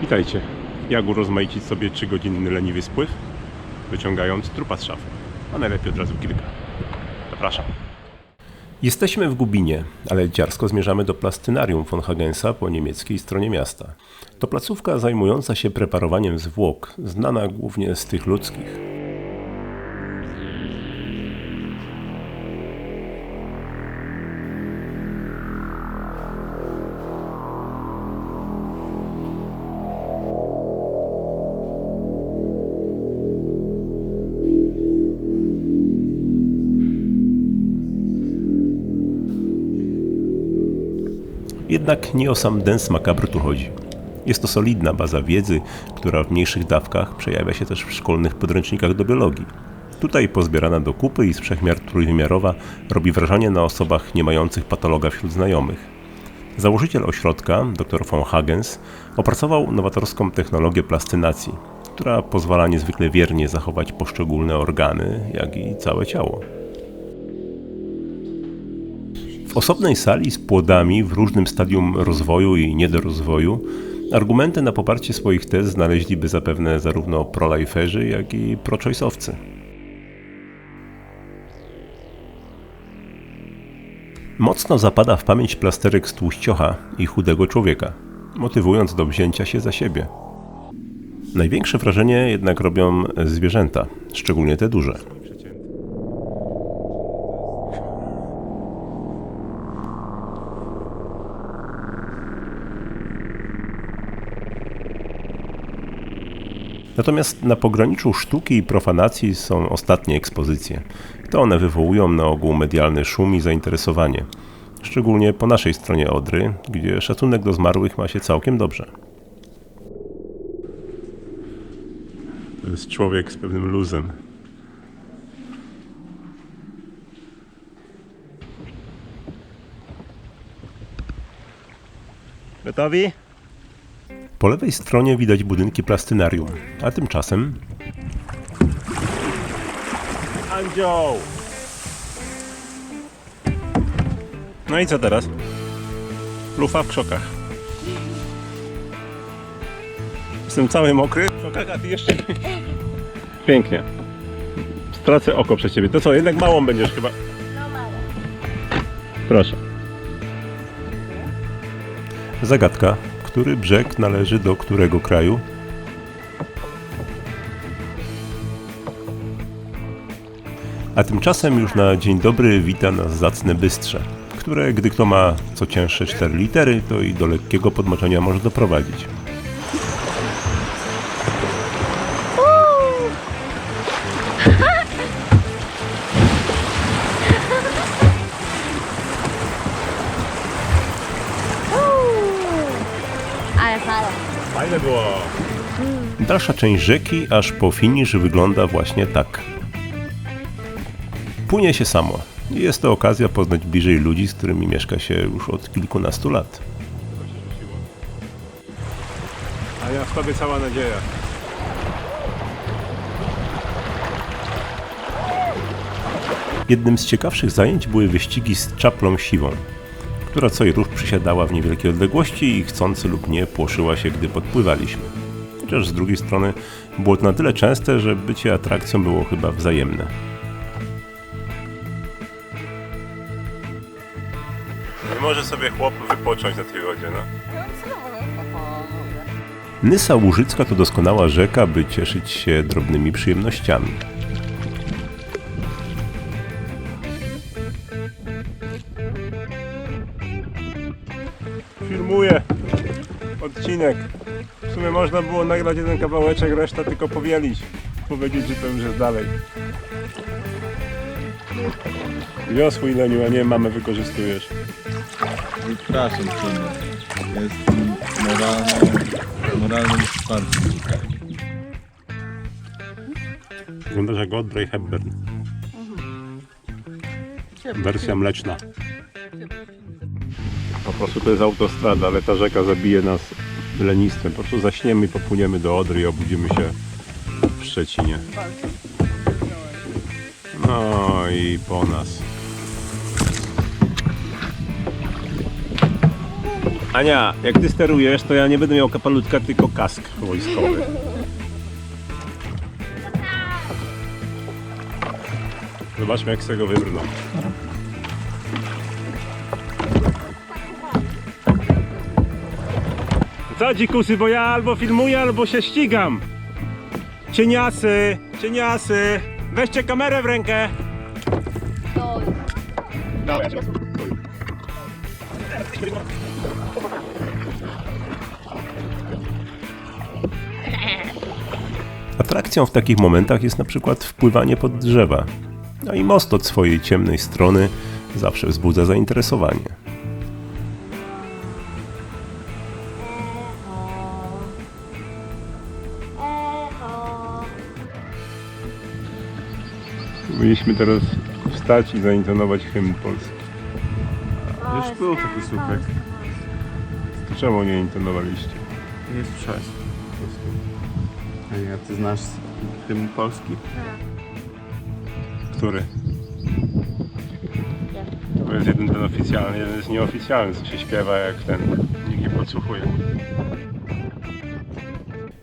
Witajcie. Jak urozmaicić sobie 3-godzinny leniwy spływ, wyciągając trupa z szafy. A najlepiej od razu kilka. Zapraszam. Jesteśmy w Gubinie, ale dziarsko zmierzamy do plastynarium von Hagensa po niemieckiej stronie miasta. To placówka zajmująca się preparowaniem zwłok, znana głównie z tych ludzkich. Jednak nie o sam dens macabre tu chodzi. Jest to solidna baza wiedzy, która w mniejszych dawkach przejawia się też w szkolnych podręcznikach do biologii. Tutaj pozbierana do kupy i z wszechmiar trójwymiarowa robi wrażenie na osobach nie mających patologa wśród znajomych. Założyciel ośrodka, dr von Hagens, opracował nowatorską technologię plastynacji, która pozwala niezwykle wiernie zachować poszczególne organy, jak i całe ciało. W osobnej sali z płodami w różnym stadium rozwoju i niedorozwoju argumenty na poparcie swoich tez znaleźliby zapewne zarówno proliferzy, jak i pro-choice'owcy. Mocno zapada w pamięć plasterek z tłuściocha i chudego człowieka, motywując do wzięcia się za siebie. Największe wrażenie jednak robią zwierzęta, szczególnie te duże. Natomiast na pograniczu sztuki i profanacji są ostatnie ekspozycje. To one wywołują na ogół medialny szum i zainteresowanie. Szczególnie po naszej stronie Odry, gdzie szacunek do zmarłych ma się całkiem dobrze. To jest człowiek z pewnym luzem. Gotowi? Po lewej stronie widać budynki plastynarium, a tymczasem... Andzioł! No i co teraz? Lufa w krzokach. Jestem cały mokry w krzokach, a ty jeszcze... Pięknie. Stracę oko przez ciebie. To co, jednak małą będziesz chyba... Proszę. Zagadka. Który brzeg należy do którego kraju? A tymczasem już na dzień dobry wita nas zacne bystrze, które gdy kto ma co cięższe 4 litery, to i do lekkiego podmoczenia może doprowadzić. Dalsza część rzeki, aż po finisz, wygląda właśnie tak. Płynie się samo. Jest to okazja poznać bliżej ludzi, z którymi mieszka się już od kilkunastu lat. A ja w tobie cała nadzieja. Jednym z ciekawszych zajęć były wyścigi z czaplą siwą, która co i rusz przysiadała w niewielkiej odległości i chcący lub nie płoszyła się, gdy podpływaliśmy. Chociaż z drugiej strony było to na tyle częste, że bycie atrakcją było chyba wzajemne. Nie może sobie chłop wypocząć na tej wodzie, no. Nysa Łużycka to doskonała rzeka, by cieszyć się drobnymi przyjemnościami. Odcinek. W sumie można było nagrać jeden kawałeczek, reszta tylko powielić. Powiedzieć, że to już jest dalej. Wiosło Ileniu, a nie mamę wykorzystujesz. Przepraszam cię. Jestem moralnym, moralnym wsparciem. Wyglądasz jak Audrey Hepburn. Wersja mleczna. Po prostu to jest autostrada, ale ta rzeka zabije nas lenistwem. Po prostu zaśniemy i popłyniemy do Odry i obudzimy się w Szczecinie. No i po nas. Ania, jak ty sterujesz, to ja nie będę miał kapelutka, tylko kask wojskowy. Zobaczmy, jak z tego wybrną. Co dzikusy, bo ja albo filmuję, albo się ścigam. Cieniasy, cieniasy, weźcie kamerę w rękę. Atrakcją w takich momentach jest na przykład wpływanie pod drzewa. No i most od swojej ciemnej strony zawsze wzbudza zainteresowanie. Mieliśmy teraz wstać i zaintonować hymn polski. Już był taki słupek. To czemu nie intonowaliście? Jest sześć. A ja ty znasz hymn polski? Który? To jest jeden ten oficjalny, jeden jest nieoficjalny, co się śpiewa jak ten, nikt nie podsłuchuje.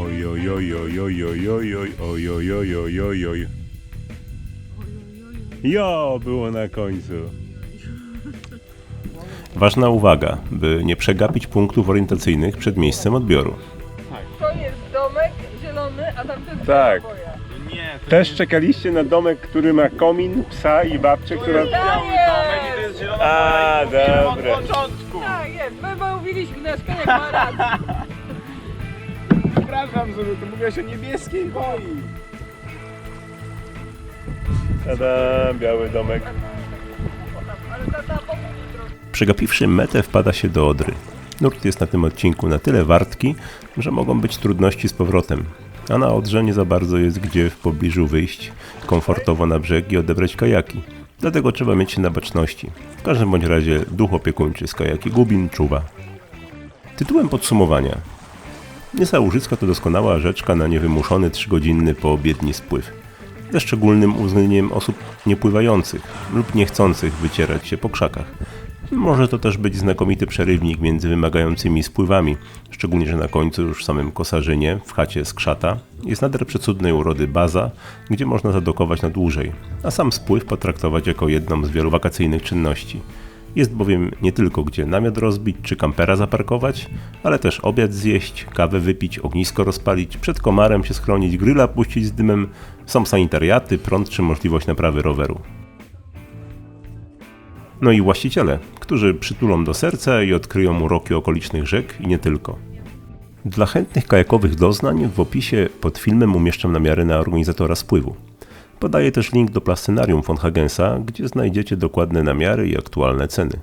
Oj oj oj oj oj oj oj oj oj oj oj oj oj oj Jo, było na końcu. Ważna uwaga, by nie przegapić punktów orientacyjnych przed miejscem odbioru. To jest domek zielony, a tamten Tak. boja. Też czekaliście na domek, który ma komin, psa i babcię, która... Tak domek i to jest! jest zielona A, Od dobra. początku! Tak jest, my mówiliśmy na szkole dwa razy. Przepraszam, Zulu, to mówiłaś o niebieskiej boi. Tada, biały domek. Przegapiwszy metę wpada się do Odry. Nurt jest na tym odcinku na tyle wartki, że mogą być trudności z powrotem. A na Odrze nie za bardzo jest gdzie w pobliżu wyjść komfortowo na brzeg i odebrać kajaki. Dlatego trzeba mieć się na baczności. W każdym bądź razie duch opiekuńczy z kajaki Gubin czuwa. Tytułem podsumowania. Nysa Łużycka to doskonała rzeczka na niewymuszony trzygodzinny poobiedni spływ. Ze szczególnym uwzględnieniem osób niepływających lub niechcących wycierać się po krzakach. Może to też być znakomity przerywnik między wymagającymi spływami, szczególnie, że na końcu już w samym Kosarzynie, w chacie z krzata, jest nader przecudnej urody baza, gdzie można zadokować na dłużej, a sam spływ potraktować jako jedną z wielu wakacyjnych czynności. Jest bowiem nie tylko gdzie namiot rozbić czy kampera zaparkować, ale też obiad zjeść, kawę wypić, ognisko rozpalić, przed komarem się schronić, gryla puścić z dymem, są sanitariaty, prąd czy możliwość naprawy roweru. No i właściciele, którzy przytulą do serca i odkryją uroki okolicznych rzek i nie tylko. Dla chętnych kajakowych doznań w opisie pod filmem umieszczam namiary na organizatora spływu. Podaję też link do plascenarium von Hagensa, gdzie znajdziecie dokładne namiary i aktualne ceny.